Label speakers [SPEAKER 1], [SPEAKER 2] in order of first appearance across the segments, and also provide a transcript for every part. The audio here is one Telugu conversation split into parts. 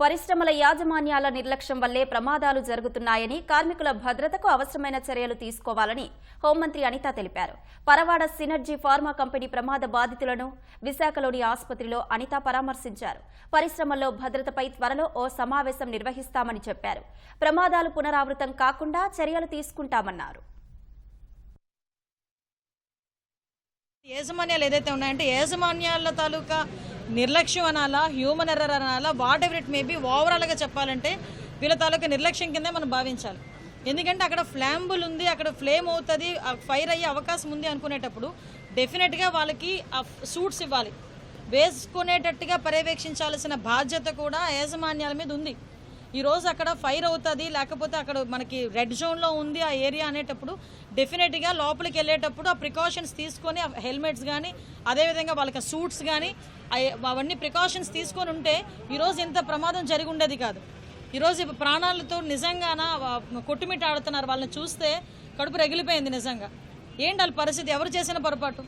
[SPEAKER 1] పరిశ్రమల యాజమాన్యాల నిర్లక్ష్యం వల్లే ప్రమాదాలు జరుగుతున్నాయని కార్మికుల భద్రతకు అవసరమైన చర్యలు తీసుకోవాలని హోంమంత్రి అనిత తెలిపారు. పరవాడ సినర్జీ ఫార్మా కంపెనీ ప్రమాద బాధితులను విశాఖలోని ఆసుపత్రిలో అనిత పరామర్శించారు. పరిశ్రమల్లో భద్రతపై త్వరలో ఓ సమావేశం నిర్వహిస్తామని చెప్పారు. ప్రమాదాలు పునరావృతం కాకుండా చర్యలు తీసుకుంటామన్నారు.
[SPEAKER 2] యాజమాన్యాలు ఏదైతే ఉన్నాయంటే యాజమాన్యాల తాలూకా నిర్లక్ష్యం అనాలా హ్యూమన్ ఎర్రర్ అనాలా వాట్ ఎవర్ ఇట్ మేబీ ఓవరాల్గా చెప్పాలంటే వీళ్ళ తాలూకా నిర్లక్ష్యం కిందే మనం భావించాలి. ఎందుకంటే అక్కడ ఫ్లాంబుల్ ఉంది అక్కడ ఫ్లేమ్ అవుతుంది ఫైర్ అయ్యే అవకాశం ఉంది అనుకునేటప్పుడు డెఫినెట్గా వాళ్ళకి ఆ సూట్స్ ఇవ్వాలి. వేసుకునేటట్టుగా పర్యవేక్షించాల్సిన బాధ్యత కూడా యాజమాన్యాల మీద ఉంది. ఈ రోజు అక్కడ ఫైర్ అవుతుంది లేకపోతే అక్కడ మనకి రెడ్ జోన్లో ఉంది ఆ ఏరియా అనేటప్పుడు డెఫినెట్గా లోపలికి వెళ్ళేటప్పుడు ఆ ప్రికాషన్స్ తీసుకొని హెల్మెట్స్ కానీ అదేవిధంగా వాళ్ళకి సూట్స్ కానీ అవన్నీ ప్రికాషన్స్ తీసుకొని ఉంటే ఈరోజు ఇంత ప్రమాదం జరిగి ఉండేది కాదు. ఈరోజు ప్రాణాలతో నిజంగాన వా- కొట్టుమిట్ట ఆడుతున్నారు వాళ్ళని చూస్తే కడుపు రగిలిపోయింది నిజంగా. ఏంటి వాళ్ళ పరిస్థితి? ఎవరు చేసిన పొరపాటు?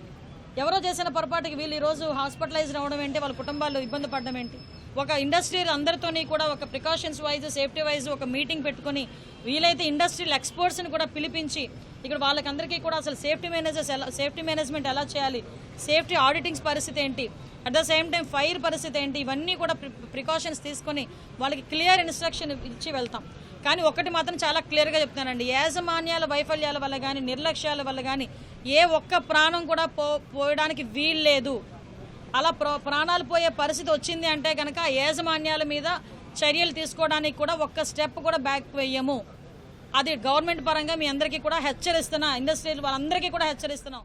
[SPEAKER 2] ఎవరో చేసిన పొరపాటుకి వీళ్ళు ఈరోజు హాస్పిటలైజ్ అవ్వడం ఏంటి? వాళ్ళ కుటుంబాలు ఇబ్బంది పడడం ఏంటి? ఒక ఇండస్ట్రీ అందరితోని కూడా ఒక ప్రికాషన్స్ వైజ్ సేఫ్టీ వైజ్ ఒక మీటింగ్ పెట్టుకొని వీలైతే ఇండస్ట్రియల్ ఎక్స్పర్ట్స్ని కూడా పిలిపించి ఇక్కడ వాళ్ళకందరికీ కూడా అసలు సేఫ్టీ మేనేజర్స్ ఎలా సేఫ్టీ మేనేజ్మెంట్ ఎలా చేయాలి సేఫ్టీ ఆడిటింగ్స్ పరిస్థితి ఏంటి at the same time fire పరిస్థితి ఏంటి ఇవన్నీ కూడా ప్రికాషన్స్ తీసుకొని వాళ్ళకి క్లియర్ ఇన్స్ట్రక్షన్ ఇచ్చి వెళ్తాం. కానీ ఒకటి మాత్రం చాలా క్లియర్గా చెప్తానండి యాజమాన్యాల వైఫల్యాల వల్ల కానీ నిర్లక్ష్యాల వల్ల కానీ ఏ ఒక్క ప్రాణం కూడా పో పోయడానికి వీల్లేదు. అలా ప్రాణాలు పోయే పరిస్థితి వచ్చింది అంటే కనుక యాజమాన్యాల మీద చర్యలు తీసుకోవడానికి కూడా ఒక్క స్టెప్ కూడా బ్యాక్ వేయము. అది గవర్నమెంట్ పరంగా మీ అందరికీ కూడా హెచ్చరిస్తున్నా ఇండస్ట్రీలు వాళ్ళందరికీ కూడా హెచ్చరిస్తున్నాం.